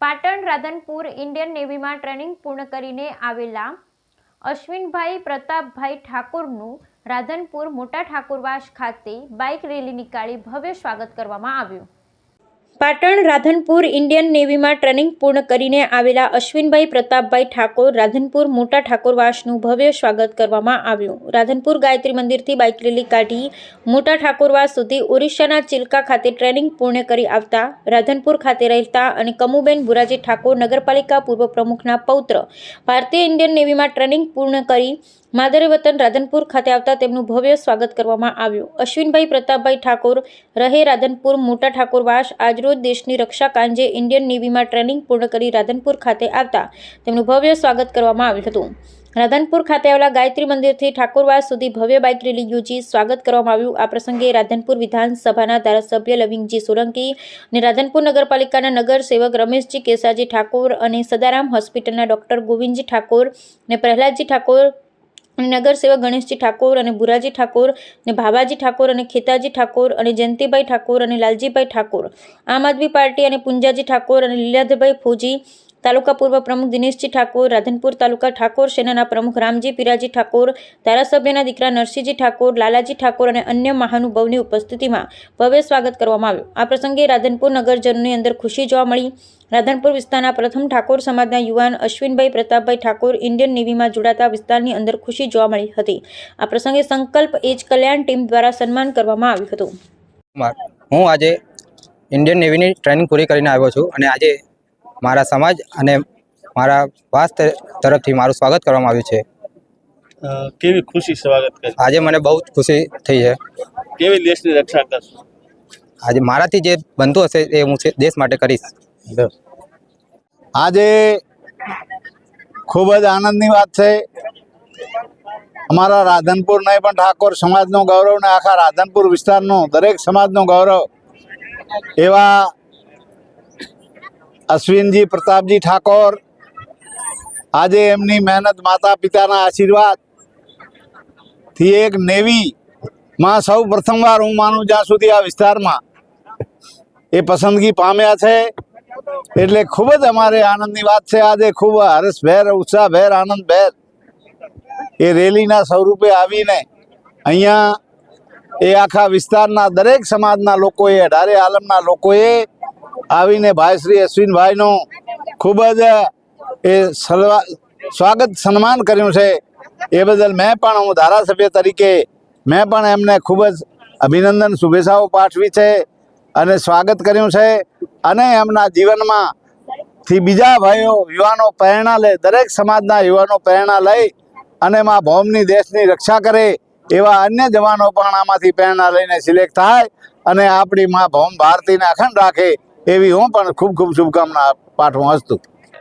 Patan Radhanpur Indian નેવીમાં training પૂર્ણ કરીને આવેલા અશ્વિનભાઈ પ્રતાપભાઈ ઠાકોરનું રાધનપુર મોટા ઠાકોરવાસ ખાતે બાઇક રેલી નીકાળી ભવ્ય સ્વાગત કરવામાં આવ્યું. પાટણ રાધનપુર ઇન્ડિયન નેવીમાં ટ્રેનિંગ પૂર્ણ કરીને આવેલા અશ્વિનભાઈ પ્રતાપભાઈ ઠાકોર રાધનપુર મોટા ઠાકોરવાસનું ભવ્ય સ્વાગત કરવામાં આવ્યું. રાધનપુર ગાયત્રી મંદિરથી બાઇક રેલી કાઢી મોટા ઠાકોરવાસ સુધી ઓરિસ્સાના ચિલ્કા ખાતે ટ્રેનિંગ પૂર્ણ કરી આવતા રાધનપુર ખાતે રહેતા અને કમુબેન બુરાજી ઠાકોર નગરપાલિકા પૂર્વ પ્રમુખના પૌત્ર ભારતીય ઇન્ડિયન નેવીમાં ટ્રેનિંગ પૂર્ણ કરી માદરે વતન રાધનપુર ખાતે આવતા તેમનું ભવ્ય સ્વાગત કરવામાં આવ્યું. અશ્વિનભાઈ પ્રતાપભાઈ ઠાકોર રહે રાધનપુર મોટા ઠાકોરવાસ. આજરોજ દેશની રક્ષા કાંજે ઇન્ડિયન નેવીમાં ટ્રેનિંગ પૂર્ણ કરી રાધનપુર ખાતે આવતા તેમનું ભવ્ય સ્વાગત કરવામાં આવ્યું હતું. રાધનપુર ખાતે આવેલા ગાયત્રી મંદિરથી ઠાકોરવાસ સુધી ભવ્ય બાઇક રેલી યોજી સ્વાગત કરવામાં આવ્યું. આ પ્રસંગે રાધનપુર વિધાનસભાના ધારાસભ્ય લવિંગજી સોલંકી અને રાધનપુર નગરપાલિકાના નગર સેવક રમેશજી કેસાજી ઠાકોર અને સદારામ હોસ્પિટલના ડોક્ટર ગોવિંદજી ઠાકોર અને પ્રહલાદજી ઠાકોર અને નગર સેવક ગણેશજી ઠાકોર અને ભુરાજી ઠાકોર અને ભાભાજી ઠાકોર અને ખેતાજી ઠાકોર અને જયંતિભાઈ ઠાકોર અને લાલજીભાઈ ઠાકોર. આમ આદમી પાર્ટી અને પુંજાજી ઠાકોર અને લીલાધરભાઈ ફૌજી તાલુકા પૂર્વ પ્રમુખ દિનેશજી ઠાકોર, રાધનપુર તાલુકા ઠાકોર, સેનાના પ્રમુખ રામજી પીરાજી ઠાકોર, ધારાસભ્યના દીકરા નરસિંહજી ઠાકોર, લાલાજી ઠાકોર અને અન્ય મહાનુભાવની ઉપસ્થિતિમાં ભવ્ય સ્વાગત કરવામાં આવ્યું. આ પ્રસંગે રાધનપુર નગરજનોની અંદર ખુશી જોવા મળી. રાધનપુર વિસ્તારના પ્રથમ ઠાકોર સમાજના યુવાન અશ્વિનભાઈ પ્રતાપભાઈ ઠાકોર ઇન્ડિયન નેવીમાં જોડાતા વિસ્તારની અંદર ખુશી જોવા મળી હતી. આ પ્રસંગે સંકલ્પ એજ કલ્યાણ ટીમ દ્વારા સન્માન કરવામાં આવ્યું હતું. હું આજે ઇન્ડિયન નેવીની ટ્રેનિંગ પૂરી કરીને આવ્યો છું અને આજે મારા સમાજ અને મારા વાસ તરફથી મારું સ્વાગત કરવામાં આવ્યું છે. કેવી ખુશી સ્વાગત કરી આજે મને બહુ ખુશી થઈ છે. કેવી દેશની રક્ષા કરશો? આજે મારાથી જે બનતું હશે એ હું દેશ માટે કરીશ. આજે ખૂબ જ આનંદની વાત છે. અમારા રાધનપુર નહીં પણ ઠાકોર સમાજનું ગૌરવ ને આખા રાધનપુર વિસ્તારનું દરેક સમાજનું ગૌરવ એવા અશ્વિનજી પ્રતાપજી ઠાકોર. આજે એમની મહેનત માતા પિતાના આશીર્વાદથી એક નેવી માં સૌ પ્રથમવાર હું માનું જ્યાં સુધી આ વિસ્તારમાં એ પસંદગી પામ્યા છે. એટલે ખૂબ જ અમારે આનંદની વાત છે. આજે ખૂબ હર્ષભેર, ઉત્સાહભેર, આનંદભેર એ રેલીના સ્વરૂપે આવીને અહીંયા એ આખા વિસ્તારના દરેક સમાજના લોકોએ, અઢારે આલમના લોકોએ આવીને ભાઈ શ્રી અશ્વિનભાઈનું ખૂબ જ એ સ્વાગત, સન્માન કર્યું છે. એ બદલ મેં પણ હું ધારાસભ્ય તરીકે, મેં પણ એમને ખૂબ જ અભિનંદન, શુભેચ્છાઓ પાઠવી છે અને સ્વાગત કર્યું છે. અને એમના જીવનમાં થી બીજા ભાઈઓ, યુવાનો પ્રેરણા લે દરેક સમાજના યુવાનો પ્રેરણા લઈ અને માં ભૌમની, દેશની રક્ષા કરે એવા અન્ય જવાનો પણ આમાંથી પ્રેરણા લઈને સિલેક્ટ થાય અને આપણી માં ભૌમ ભારતીને અખંડ રાખે એવી હું પણ ખૂબ ખૂબ શુભકામના પાઠવું હસ્તું.